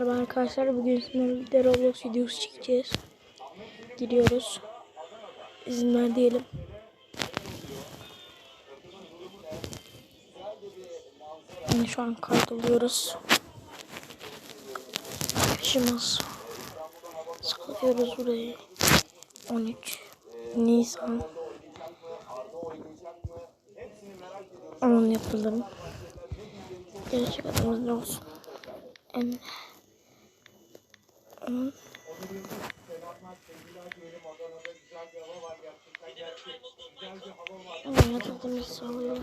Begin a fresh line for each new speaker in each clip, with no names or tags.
Merhaba arkadaşlar bugün sizinle birlikte Roblox videosu çekeceğiz. Giriyoruz. İzin ver diyelim. Yani şu an kaydoluyoruz. Başımız. Sıkılıyoruz burayı. 13 Nisan. Onun yapıldım. Gerçek adımız ne olsun? Emre. Onun Evet adımızı.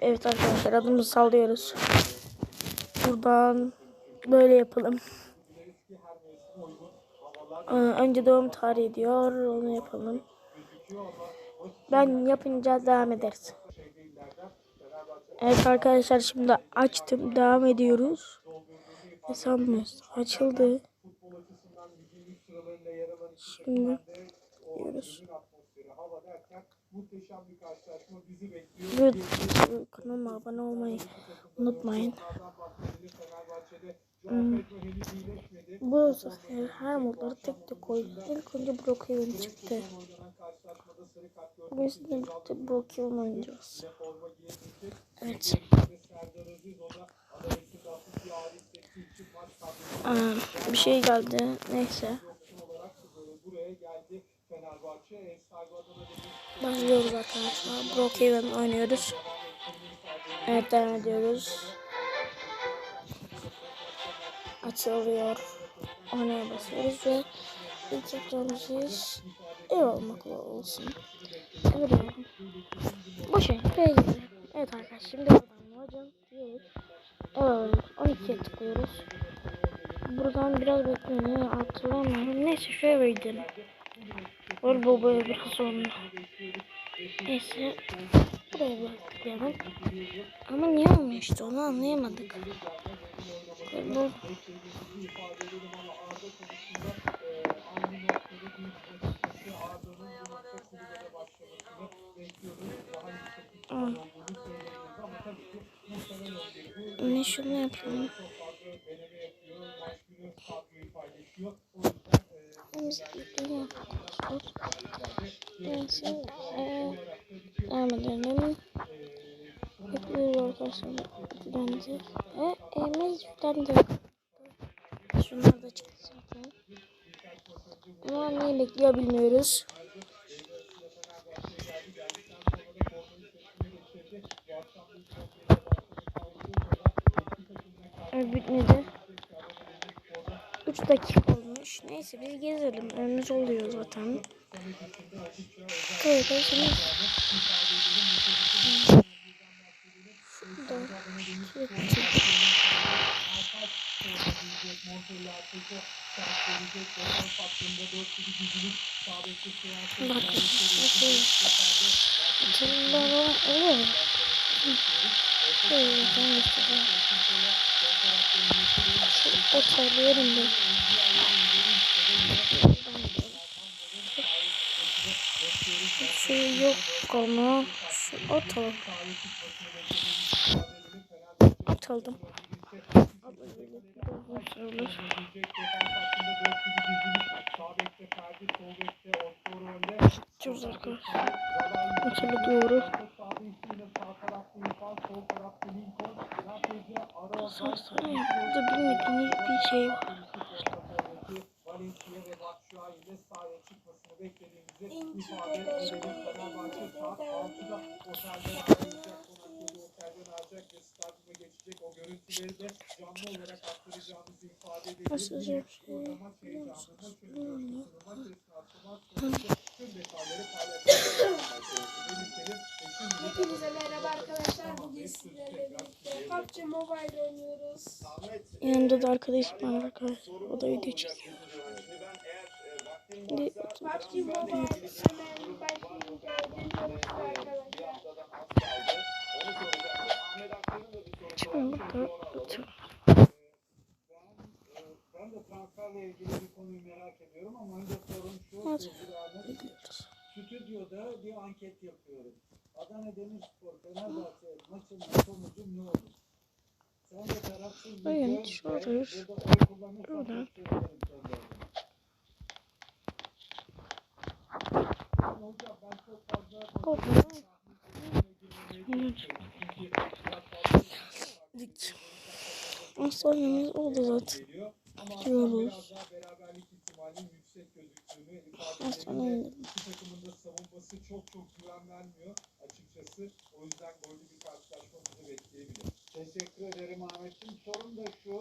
Evet arkadaşlar adımızı sallıyoruz. Buradan böyle yapalım. Önce doğum tarihi diyor. Onu yapalım. Ben yapınca devam ederiz. Evet arkadaşlar şimdi açtım. Devam ediyoruz. Hesabımız açıldı. Şimdi diyoruz. Ve kanalıma abone olmayı unutmayın. Hmm. Bu sefer her modları tek tek koydum. İlk önce Brookhaven çıktı. Bugün sizinle birlikte Brookhaven oynayacağız. Evet. Aa, bir şey geldi. Neyse. Başlıyoruz arkadaşlar. Brookhaven oynuyoruz. Evet devam ediyoruz. Açılıyor. Oynaya basıyoruz ve ilk yapacağımız iş ev olmakla olsun. Evet buraya gidelim. Evet arkadaşlar şimdi buradan hocam diyoruz. Evet 12'ye tıklıyoruz. Buradan biraz bekleyin. Hatırlamıyorum. Neyse eve gidelim. Var bu böyle biraz sonra. Neyse. Buraya tıklayalım. Ama niye olmuyor işte onu anlayamadık. Bu. Ne şunu yapalım. Biz gidelim arkadaşlar. Neyse. Devam edelim. Bekliyoruz arkadaşlar. Yüklendi. Ve. Şunlar da çıktı. Ama neyi bekliyor bilmiyoruz. Evet bitmedi. 3 dakika olmuş. Neyse biz gezelim. Önümüz oluyor zaten. Evet şimdi Şurada. Bakın. Açılımlar oluyor. Böyle ben mesela. Şu otel yerinde. Şu yok ama şu atalım. Atıldım. Çöz arkadaşlar. Otele doğru. Sarsana ya. Burada bilmediğiniz bir şey var. Nasıl zor bir şey biliyor musunuz?
Hepinize merhaba arkadaşlar. Bugün sizlerle birlikte PUBG Mobile oynuyoruz.
Yanımda da arkadaşım var arkadaşlar. O da video çekiyor. Şimdi Çıkın bakalım.
Bir konuyu merak ediyorum ama önce sorum şu. Stüdyoda bir anket yapıyorum. Adana Demirspor Fenerbahçe maçının sonucu ne olur? Sen de tarafsız bir Hayır,
şu
olur. Burada.
Hastanemiz oldu zaten. Gidiyoruz.
Hastanemiz. Savunması çok çok güven açıkçası. O yüzden gollü bir karşılaşma bizi bekleyebilir. Teşekkür ederim Ahmet'im. Sorun da şu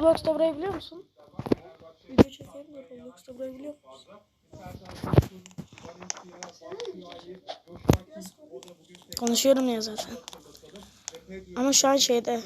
Roblox'ta burayı biliyor musun? Video çekelim de Roblox'ta burayı biliyor musun? Konuşuyorum ya zaten. Ama şu an şeyde